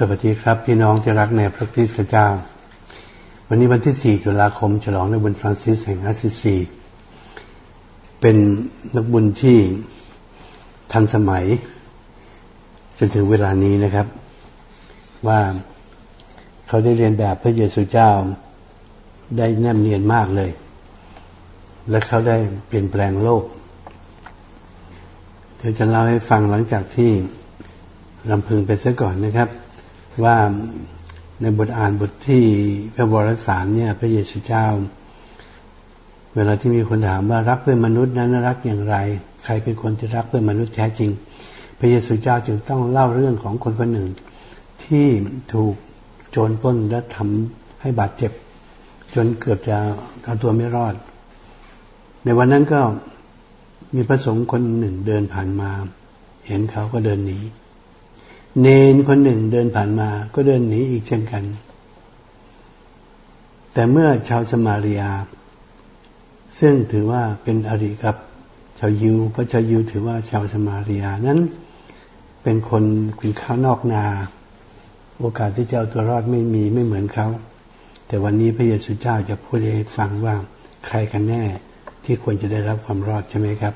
สวัสดีครับ พี่น้องที่รักในพระคริสต์เจ้า วันนี้วันที่ 4 ตุลาคม ฉลองในบุญฟรานซิสแห่งอาซิซีเป็นนักบุญที่ทันสมัย จนถึงเวลานี้นะครับ ว่าเขาได้เรียนแบบพระเยซูเจ้า ได้แนบเนียนมากเลย และเขาได้เปลี่ยนแปลงโลกเดี๋ยวจะเล่าให้ฟังหลังจากที่ลำพึงไปซะก่อนนะครับ ว่าในบทอ่านบทที่พระวรสารเนี่ย พระเยซูเจ้า เวลาที่มีคนถามว่ารักเพื่อนมนุษย์นั้นรักอย่างไร ใครเป็นคนที่รักเพื่อนมนุษย์แท้จริง พระเยซูเจ้าจึงต้องเล่าเรื่องของคนคนหนึ่ง ที่ถูกโจรปล้นและทำให้บาดเจ็บ จนเกือบจะเอาตัวไม่รอด ในวันนั้นก็มีพระสงฆ์คนหนึ่งเดินผ่านมา เห็นเขาก็เดินหนี เนนคนหนึ่งเดินผ่านมาก็เดินหนีอีกเช่นกัน แต่เมื่อชาวสมาริยา ซึ่งถือว่าเป็นอริกับชาวยิวเพราะชาวยิวถือว่าชาวสมาริยานั้น เป็นคนกินข้าวนอกนา โอกาสที่จะเอาตัวรอดไม่มีไม่เหมือนเขาแต่วันนี้พระเยซูเจ้าจะพูดให้ฟังว่าใครกันแน่ที่ควรจะได้รับความรอดใช่ไหมครับ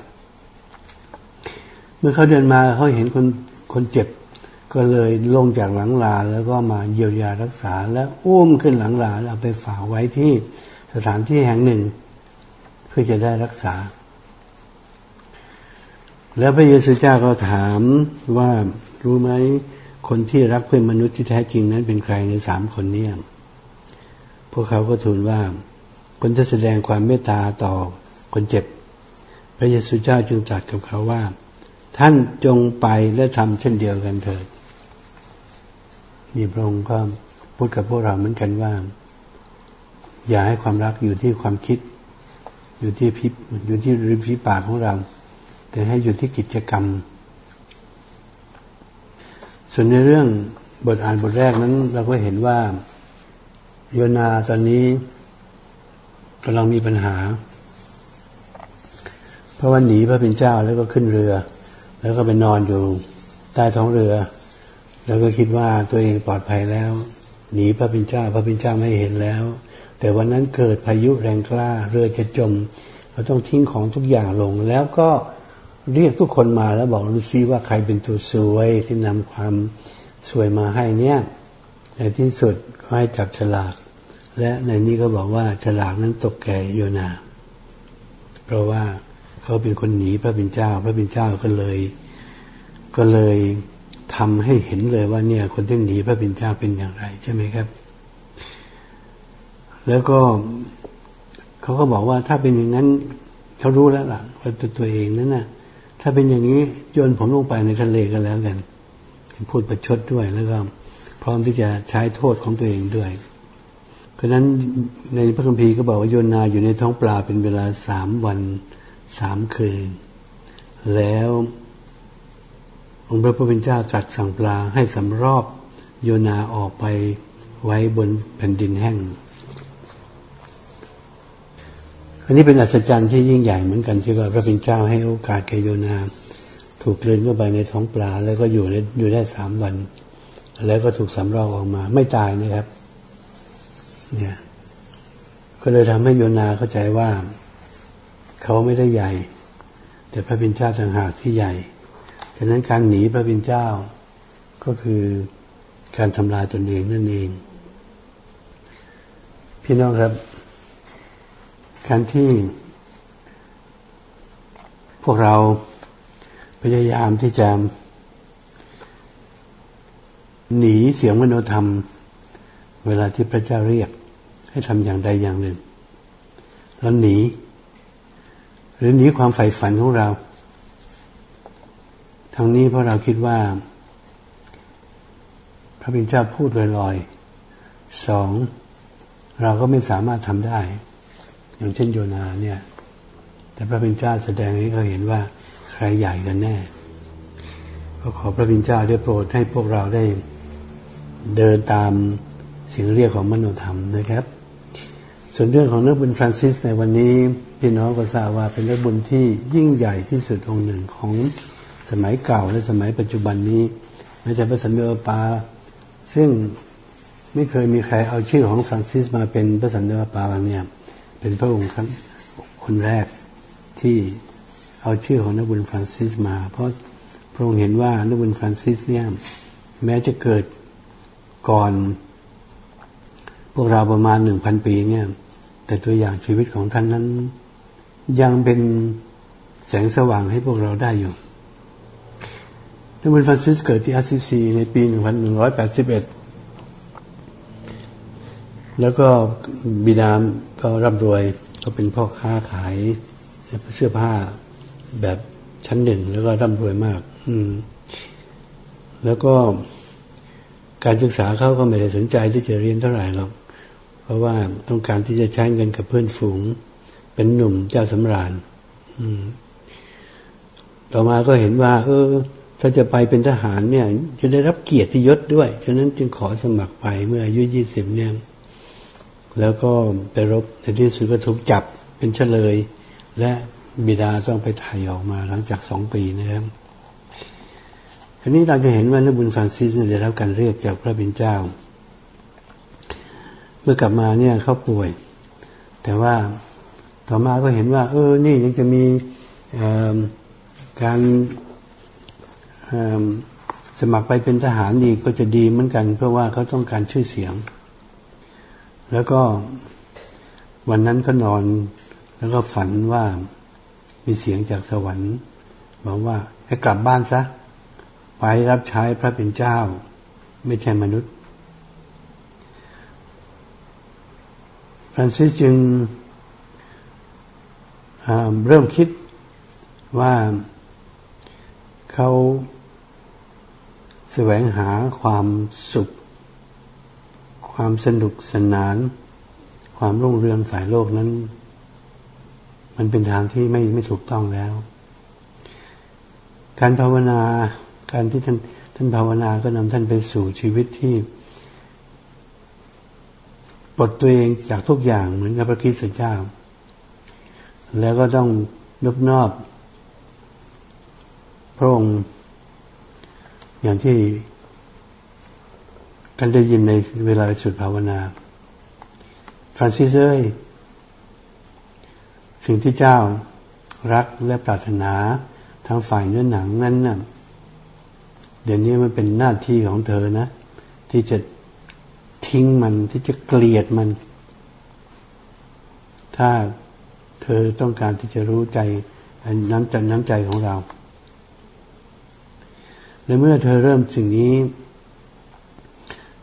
เมื่อเขาเดินมาเขาเห็นคนคนเจ็บ ก็เลยลงจากหลังลาแล้วก็มาเยียวยารักษา และอุ้มขึ้นหลังลาเอาไปฝากไว้ที่สถานที่แห่งหนึ่ง เพื่อจะได้รักษา แล้วพระเยซูเจ้าก็ถามว่ารู้ไหมคนที่รักเพื่อนมนุษย์ที่แท้จริงนั้นเป็นใครในสามคนนี้พวกเขาก็ทูลว่า คนจะแสดงความเมตตาต่อคนเจ็บ พระเยซูเจ้าจึงตรัสกับเขาว่า ท่านจงไปและทำเช่นเดียวกันเถิด นี่พระองค์ก็พูดกับพวกเราเหมือนกันว่า อย่าให้ความรักอยู่ที่ความคิด อยู่ที่พิอยู่ที่ริมฝีปากของเรา แต่ให้อยู่ที่กิจกรรม ส่วนในเรื่องบทอ่านบทแรกนั้น เราก็เห็นว่า โยนาตอนนี้กำลังมีปัญหา เพราะว่าหนีพระเป็นเจ้าแล้วก็ขึ้นเรือ แล้วก็ไปนอนอยู่ใต้ท้องเรือ แล้วก็คิดว่าตัวเองปลอดภัยแล้ว หนีพระพินเจ้าพระพินเจ้าไม่เห็นแล้ว แต่วันนั้นเกิดพายุแรงกล้าเรือจะจมเขาต้องทิ้งของทุกอย่างลง แล้วก็เรียกทุกคนมาแล้วบอกดูซิว่าใครเป็นตัวสวยที่นำความสวยมาให้เนี่ยในที่สุดก็ให้จับฉลาก และในนี้ก็บอกว่าฉลากนั้นตกแก่โยนา เพราะว่าเขาเป็นคนหนีพระบินเจ้า พระบินเจ้าก็เลย ก็เลย ทำให้เห็นเลยว่าเนี่ย คนที่หนีพระบิณฑ้าเป็นอย่างไร ใช่ไหมครับ แล้วก็เขาก็บอกว่าถ้าเป็นอย่างนั้นเขารู้แล้วล่ะว่าตัวตัวเองนั้นนะ่ะ ถ้าเป็นอย่างนี้โยนผมลงไปในทะเลกันแล้วกันพูดประชดด้วยแล้วก็ พร้อมที่จะใช้โทษของตัวเองด้วยเพราะนั้นในพระคัมภีร์ก็บอกว่าโยนนาอยู่ในท้องปลาเป็นเวลาสามวันสามคืน แล้ว องค์พระผู้เป็นเจ้าตรัสสั่งปลาให้สำรอบโยนาออกไปไว้บนแผ่นดินแห้ง อันนี้เป็นอัศจรรย์ที่ยิ่งใหญ่เหมือนกันที่ว่าพระเป็นเจ้าให้โอกาสแกโยนา ถูกเลือนเข้าไปในท้องปลา แล้วก็อยู่ในอยู่ได้สามวัน แล้วก็ถูกสำรอกออกมา ไม่ตายนะครับ เนี่ย ก็เลยทำให้โยนาเข้าใจว่า เขาไม่ได้ใหญ่ แต่พระเป็นเจ้าต่างหากที่ใหญ่ะนั้นการหนีพระบิณเจ้า ก็คือการทำลายตนเองนั่นเอง พี่น้องครับ การที่ พวกเราพยายามที่จะ หนีเสียงมโนธรรม เวลาที่พระเจ้าเรียก ให้ทำอย่างใดอย่างหนึ่ง แล้วหนี หรือหนีความใฝ่ฝันของเรา ทั้งนี้เพราะเราคิดว่า พระบิณเจ้าพูดลอยๆสองเราก็ไม่สามารถทำได้ อย่างเช่นโยนาเนี่ย แต่พระบิณเจ้าแสดงให้เขาเห็นว่าใครใหญ่กันแน่ ก็ขอพระบิณเจ้าได้โปรดให้พวกเราได้เดินตามเสียงเรียกของมโนธรรมนะครับ ส่วนเรื่องของนักบุญฟรานซิสในวันนี้ พี่น้องก็ทราบว่าเป็นนักบุญที่ยิ่งใหญ่ที่สุดองค์หนึ่งของ สมัยเก่าและสมัยปัจจุบันนี้แม้แต่พระสันเดอปา ซึ่งไม่เคยมีใครเอาชื่อของฟรานซิสมาเป็นพระสันตะปาเนี่ยเป็นพระองค์ครั้งคนแรกที่เอาชื่อของนักบุญฟรานซิสมา เพราะพระองค์เห็นว่านักบุญฟรานซิสเนี่ยแม้จะเกิดก่อน พวกเราประมาณหนึ่งพันปีเนี่ยแต่ตัวอย่างชีวิตของท่านนั้น ยังเป็นแสงสว่างให้พวกเราได้อยู่ นักบุญฟรานซิสเกิดที่อาซิซีในปี 1181 แล้วก็บิดามก็ร่ำรวยก็เป็นพ่อค้าขายเสื้อผ้าแบบชั้นหนึ่งแล้วก็ร่ำรวยมาก อืม แล้วก็การศึกษาเขาก็ไม่ได้สนใจที่จะเรียนเท่าไหร่หรอก เพราะว่าต้องการที่จะใช้เงินกับเพื่อนฝูง เป็นหนุ่มเจ้าสำราญ อืม ต่อมาก็เห็นว่า เออ ถ้าจะไปเป็นทหารเนี่ย จะได้รับเกียรติยศด้วย ฉะนั้นจึงขอสมัครไปเมื่ออายุยี่สิบเนี่ย แล้วก็ไปรบในที่สุดก็ถูกจับเป็นเฉลย และบิดาต้องไปถ่ายออกมาหลังจากสองปีนะครับคราวนี้เราจะเห็นว่านักบุญฟรานซิสได้รับการเรียกจากพระบิดเจ้า เมื่อกลับมาเนี่ยเขาป่วย แต่ว่าต่อมาก็เห็นว่า เออ นี่ยังจะมีการ สมัครไปเป็นทหารดีก็จะดีเหมือนกัน เพราะว่าเขาต้องการชื่อเสียง แล้วก็วันนั้นก็นอน แล้วก็ฝันว่ามีเสียงจากสวรรค์บอกว่าให้กลับบ้านซะไปรับใช้พระเป็นเจ้า ไม่ใช่มนุษย์ฟรานซิสจึงเริ่มคิดว่าเขา แสวงหาความสุข ความสนุกสนาน ความรุ่งเรืองฝ่ายโลกนั้น มันเป็นทางที่ไม่ไม่ถูกต้องแล้ว การภาวนาการที่ท่านท่านภาวนาก็นำท่านไปสู่ชีวิตที่ปลดตัวเองจากทุกอย่างเหมือนกับพระคริสต์เจ้า แล้วก็ต้องนบนอบพระองค์ อย่างที่ท่านได้ยินในเวลาสุดภาวนา ฟรานซิสเอ้ยสิ่งที่เจ้ารักและปรารถนาทางฝ่ายเนื้อหนังนั้นน่ะเดี๋ยวนี้มันเป็นหน้าที่ของเธอนะ ที่จะทิ้งมันที่จะเกลียดมัน ถ้าเธอต้องการที่จะรู้ใจน้ำใจน้ำใจของเรา และเมื่อเธอเริ่มสิ่งนี้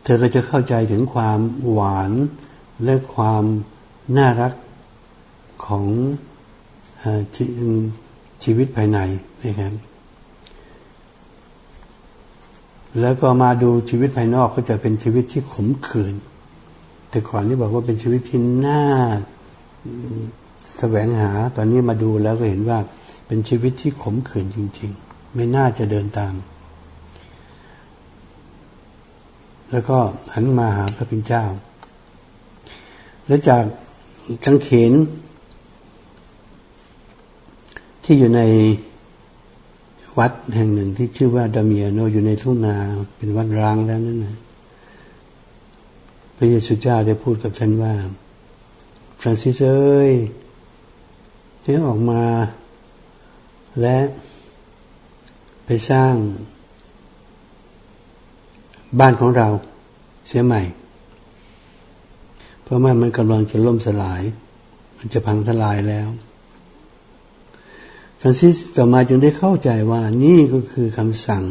เธอก็จะเข้าใจถึงความหวานและความน่ารักของชชีวิตภายในนะครับ แล้วก็มาดูชีวิตภายนอกก็จะเป็นชีวิตที่ขมขื่นแต่ก่อนนี่บอกว่าเป็นชีวิตที่น่าแสวงหา ตอนนี้มาดูแล้วก็เห็นว่าเป็นชีวิตที่ขมขื่นจริง ๆ ไม่น่าจะเดินตาม แล้วก็หันมาหาพระพิณเจ้า และจากกังเขน ที่อยู่ในวัดแห่งหนึ่งที่ชื่อว่าดามียโนอยู่ในทุ่งนาเป็นวัดร้างแล้วนั่นนะพระเยซูเจ้าได้พูดกับฉันว่า ฟรานซิสเอ้ยให้ออกมา และไปสร้าง บ้านของเราเสียใหม่ เพราะว่ามันกำลังจะล่มสลาย มันจะพังทลายแล้วฟรานซิสต่อมาจึงได้เข้าใจว่านี่ก็คือคำสั่ง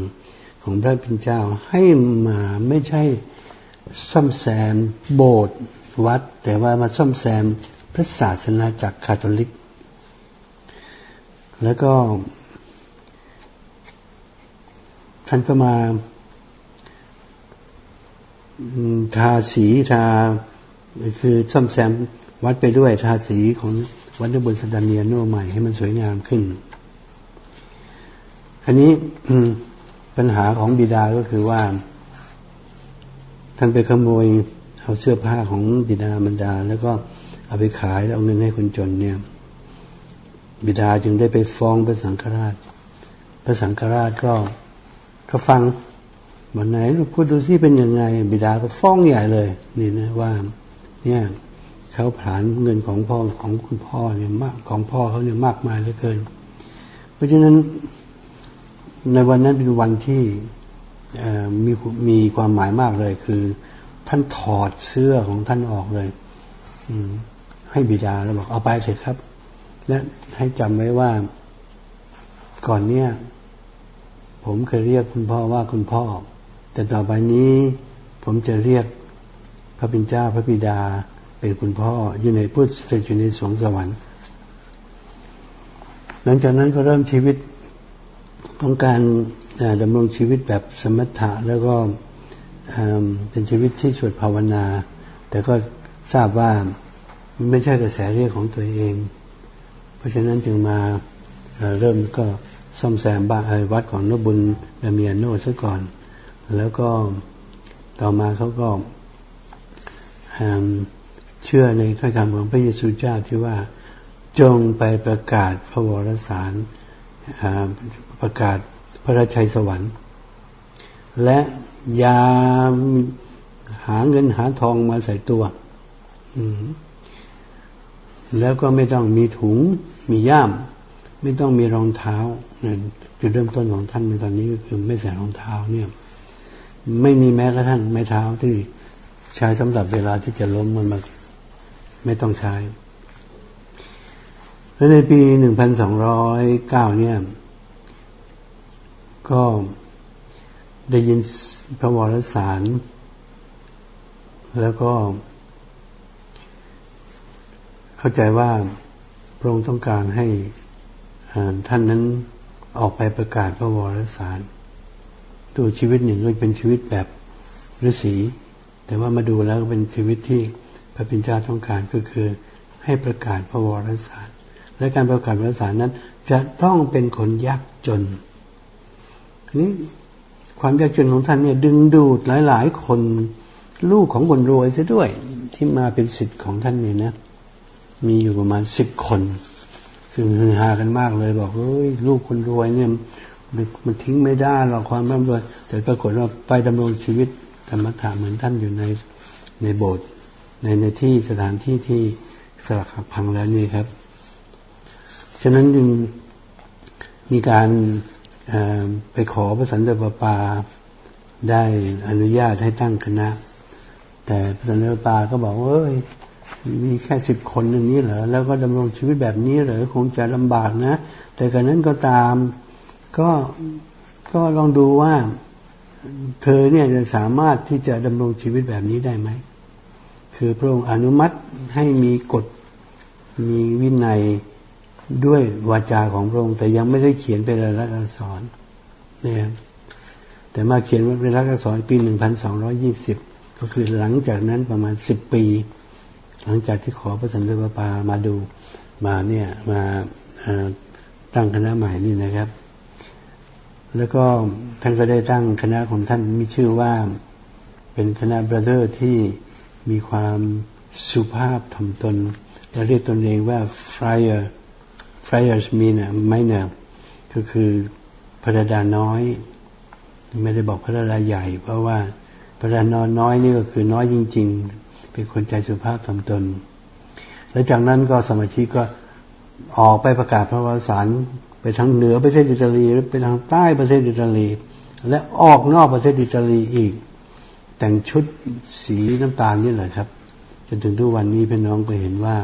ของพระพิณเจ้าให้มาไม่ใช่ซ่อมแซมโบสถ์วัด แต่ว่ามาซ่อมแซมพระศาสนาจากคาทอลิก แล้วก็ท่านก็มา ทาสีทา คือซ่อมแซมวัดไปด้วยทาสีของวัดบนสดาเนียโนใหม่ให้มันสวยงามขึ้น อันนี้ปัญหาของบิดาก็คือว่า ท่านไปขโมยเอาเสื้อผ้าของบิดามารดา แล้วก็เอาไปขายแล้วเอาเงินให้คนจนเนี่ย บิดาจึงได้ไปฟ้องพระสังฆราช พระสังฆราชก็ก็ฟัง วันไหนลูกพูดดูซิเป็นยังไง บิดาก็ฟ้องใหญ่เลยนี่นะว่า เนี่ยเขาผลานเงินของพ่อของคุณพ่อเนี่ยมากของพ่อเขาเนี่ยมากมายเหลือเกิน เพราะฉะนั้นในวันนั้นเป็นวันที่มีมีความหมายมากเลย คือ ท่านถอดเสื้อของท่านออกเลย อืให้บิดาแล้วบอกเอาไปเสร็จครับ และให้จำไว้ว่าก่อนเนี่ย ผมเคยเรียกคุณพ่อว่าคุณพ่อ แต่ต่อไปนี้ผมจะเรียกพระบิดเจ้าพระบิดาเป็นคุณพ่ออยู่ในพุทธสถิตอยู่ในสวงสวรรค์ หลังจากนั้นก็เริ่มชีวิตของการดำรงชีวิตแบบสมถะแล้วก็เป็นชีวิตที่สวดภาวนา แต่ก็ทราบว่าไม่ใช่กระแสเรียกของตัวเอง เพราะฉะนั้นจึงมาเริ่มก็ซ่อมแซมบ้านวัดของนบุญดามียโนซะก่อน แล้วก็ต่อมาเขาก็เชื่อในถ้อยคำของพระเยซูเจ้าที่ว่าจงไปประกาศพระวรสารประกาศพระราชัยสวรรค์ และยาหาเงินหาทองมาใส่ตัวแล้วก็ไม่ต้องมีถุงมีย่าม ไม่ต้องมีรองเท้าจุดเริ่มต้นของท่านในตอนนี้ก็คือไม่ใส่รองเท้าเนี่ย ไม่มีแม้กระทั่งไม้เท้าที่ใช้สำหรับเวลาที่จะล้มมันมาไม่ต้องใช้ แล้วในปีหนึ่งพันสองร้อยเก้าเนี่ย ก็ได้ยินพระวรสาร แล้วก็ เข้าใจว่าพระองค์ต้องการให้ท่านนั้นออกไปประกาศพระวรสาร ตัวชีวิตหนึ่งก็เป็นชีวิตแบบฤาษีแต่ว่ามาดูแล้วก็เป็นชีวิตที่พระปิญจาต้องการก็คือให้ประกาศพระวรสาร และการประกาศพระวรสารนั้น จะต้องเป็นคนยากจนนี้ความยากจนของท่านเนี่ยดึงดูดหลาย ๆ คนลูกของคนรวยซะด้วยที่มาเป็นสิทธิ์ของท่านเนี่ยนะมีอยู่ประมาณสิบคน ซึ่งฮือฮากันมากเลยบอกเฮ้ยลูกคนรวยเนี่ย มันทิ้งไม่ได้หรอกความร่ำรวย แต่ปรากฏว่าไปดำรงชีวิตธรรมถาเหมือนท่านอยู่ในในโบสถ์ในในที่สถานที่ที่สลักหักพังแล้วนี่ครับ ฉะนั้นจึงมีการไปขอพระสันตะปาปาได้อนุญาตให้ตั้งคณะ แต่พระสันตะปาปาก็บอกเอ้ยมีแค่สิบคนอย่างนี้เหรอ แล้วก็ดำรงชีวิตแบบนี้เหรอคงจะลำบากนะ แต่กันนั้นก็ตาม ก็ก็ลองดูว่า เธอเนี่ยจะสามารถที่จะดำรงชีวิตแบบนี้ได้ไหม คือพระองค์อนุมัติให้มีกฎมีวินัยด้วยวาจาของพระองค์ แต่ยังไม่ได้เขียนเป็นลายลักษณ์อักษรนะครับแต่มาเขียนเป็นลายลักษณ์อักษรปีหนึ่งพันสองร้อยี่สิบก็คือหลังจากนั้นประมาณสิบปี หลังจากที่ขอพระสันตะปามาดูมาเนี่ยมาตั้งคณะใหม่นี่นะครับ แล้วก็ท่านก็ได้ตั้งคณะของท่านมีชื่อว่า เป็นคณะบราเธอร์ที่มีความสุภาพทำตนและเรียกตนเองว่า friar friars mean ไม่เนก็คือพระดาน้อย ไม่ได้บอกพระดาใหญ่ เพราะว่าพระดาน้อยนี่ก็คือน้อยจริง ๆ เป็นคนใจสุภาพทำตน และจากนั้นก็สมาชิกก็ออกไปประกาศพระวสาร ทางเหนือประเทศอิตาลีไปทางใต้ประเทศอิตาลี และออกนอกประเทศอิตาลีอีก แต่งชุดสีน้ำตาลนี่แหละครับ จนถึงทุกวันนี้พี่น้องก็เห็นว่า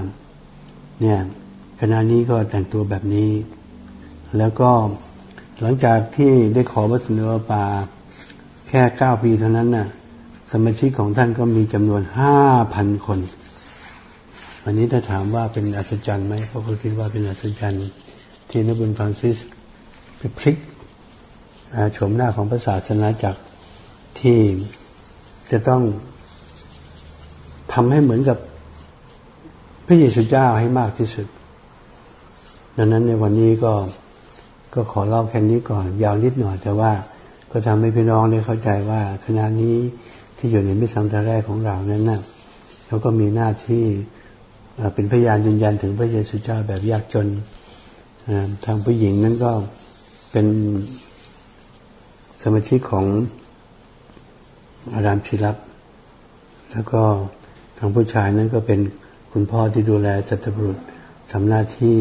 เนี่ยคณะนี้ก็แต่งตัวแบบนี้ แล้วก็หลังจากที่ได้ขอวัสดุปาแค่เก้าปีเท่านั้นน่ะ สมาชิกของท่านก็มีจำนวนห้าพันคน วันนี้ถ้าถามว่าเป็นอัศจรรย์ไหมเขาก็คิดว่าเป็นอัศจรรย์ ที่นบุญฟรานซิสไปพลิกโฉมหน้าของพระศาสนาจากที่จะต้องทำให้เหมือนกับพระเยซูเจ้าให้มากที่สุด ดังนั้นในวันนี้ก็ก็ขอเล่าแค่นี้ก่อน ยาวนิดหน่อย แต่ว่าก็ทำให้พี่น้องได้เข้าใจว่าคณะนี้ที่อยู่ในมิสังทาแรกของเรานั้นนะ่ะเขาก็มีหน้าที่เป็นพยานยืนยันถึงพระเยซูเจ้าแบบยากจน ทางผู้หญิงนั้นก็เป็นสมาชิกของอารามชิรับแล้วก็ทางผู้ชายนั้นก็เป็นคุณพ่อที่ดูแลสัตว์บุรุษทำหน้าที่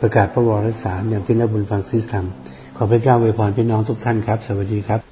ประกาศพระวรสารอย่างที่นักบุญฟังซิสทำขอพระเจ้าอวยพรพี่น้องทุกท่านครับ สวัสดีครับ